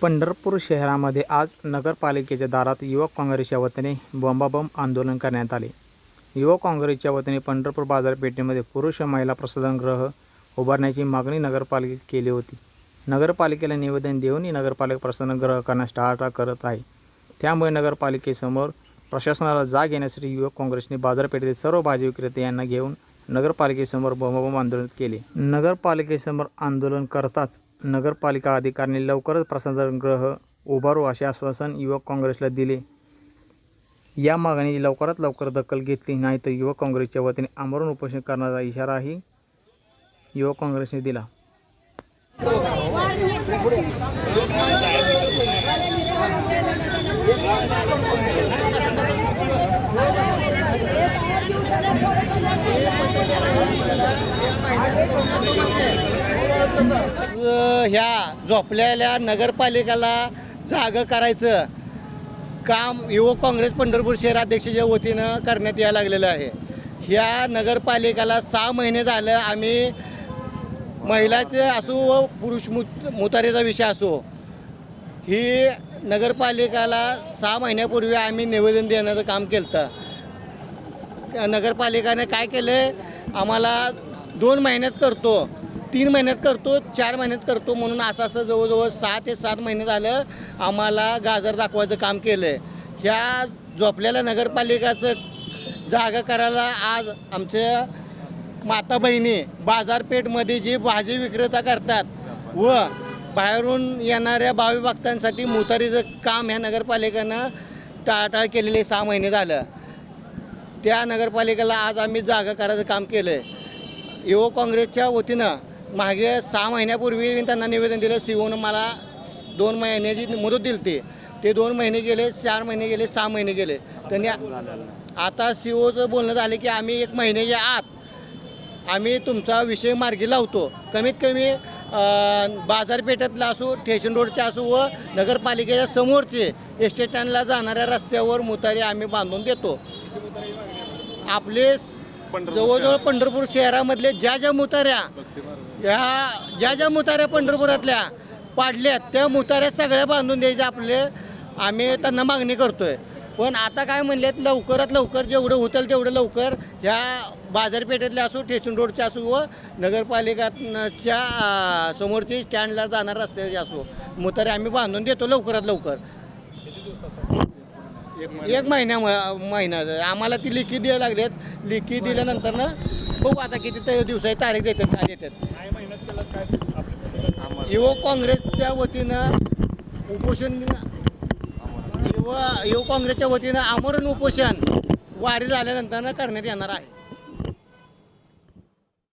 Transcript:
पंढरपूर शहरामध्ये आज नगरपालिकेच्या दारात युवक काँग्रेसच्या वतीने बोंबाबोंब आंदोलन करण्यात आले. युवक काँग्रेसच्या वतीने पंढरपूर बाजारपेठेमध्ये पुरुष व महिला प्रसाधनगृह उभारण्याची मागणी नगरपालिकेत केली होती. नगरपालिकेला निवेदन देऊनही नगरपालिका प्रसाधनगृह करण्यास टाळाटाळ करत आहे. त्यामुळे नगरपालिकेसमोर प्रशासनाला जाग येण्यासाठी युवक काँग्रेसने बाजारपेठेतील सर्व भाजी विक्रेते यांना घेऊन नगरपालिकेसमोर बंबाबंब आंदोलन केले. नगरपालिकेसमोर आंदोलन करताच नगरपालिका अधिकाऱ्यांनी लवकरच प्रसाधनगृह उभारू असे आश्वासन युवक काँग्रेसला दिले. या मागणीची लवकरात लवकर दखल घेतली नाही तर युवक काँग्रेसच्या वतीने आमरण उपोषण करण्याचा इशाराही युवक काँग्रेसने दिला. आज ह्या झोपलेल्या नगरपालिकेला जागं करायचं. काम युवक काँग्रेस पंढरपूर शहराध्यक्षाच्या वतीनं करण्यात यायला लागलेलं आहे. ह्या नगरपालिकेला सहा महिने झालं आम्ही महिलाचे असो व पुरुष मुत मुतारीचा विषय असो ही नगरपालिकेला सहा महिन्यापूर्वी आम्ही निवेदन देण्याचं काम केलं होतं नगरपालिकाने काय केलं आम्हाला दोन महिन्यात करतो. तीन महिन्यात करतो चार महिन्यात करतो म्हणून असं असं जवळजवळ सहा ते सात महिने झालं आम्हाला गाजर दाखवायचं काम केलं आहे ह्या झोपलेल्या नगरपालिकाचं जागा करायला आज आमच्या माता बहिणी बाजारपेठमध्ये जी भाजी विक्रेता करतात व बाहेरून येणाऱ्या भावी भक्तांसाठी मुतारीचं काम ह्या नगरपालिकेनं टाळाटाळ केलेले सहा महिने झालं. त्या नगरपालिकेला आज आम्ही जागा करायचं काम केलं आहे युवक काँग्रेसच्या वतीनं मागे सहा महिन्यापूर्वी मी त्यांना निवेदन दिलं सीओनं मला दोन महिन्याची मुदत दिली ती ते दोन महिने गेले चार महिने गेले सहा महिने गेले. त्यांनी आता सी ओचं बोलणं झालं की आम्ही एक महिन्याच्या आत आम्ही तुमचा विषय मार्गी लावतो. कमीत कमी बाजारपेठेतला असो स्टेशन रोडच्या असो व नगरपालिकेच्या समोरचे एस टी स्टँडला जाणाऱ्या रस्त्यावर मुतारी आम्ही बांधून देतो. आपले जवळजवळ पंढरपूर शहरामधले ज्या ज्या मुताऱ्या ह्या ज्या ज्या मुताऱ्या पंढरपुरातल्या पाडल्यात त्या मुताऱ्या सगळ्या बांधून द्यायच्या आपले. आम्ही त्यांना मागणी करतोय. पण आता काय म्हणलेत लवकरात लवकर जेवढं होतं तेवढं लवकर ह्या बाजारपेठेतल्या असो स्टेशन रोडच्या असो व नगरपालिकाच्या समोरची स्टँडला जाणार रस्त्याचे असो मुतारे आम्ही बांधून देतो लवकरात लवकर. एक महिन्या महिना. आम्हाला ती लिखी द्यायला लागलेत. लिखी दिल्यानंतर ना बघू आता किती ते दिवसाची तारीख देतात काय देतात. युवक काँग्रेसच्या वतीनं उपोषण युवा युवक काँग्रेसच्या वतीनं आमरण उपोषण वारी झाल्यानंतर करण्यात येणार आहे.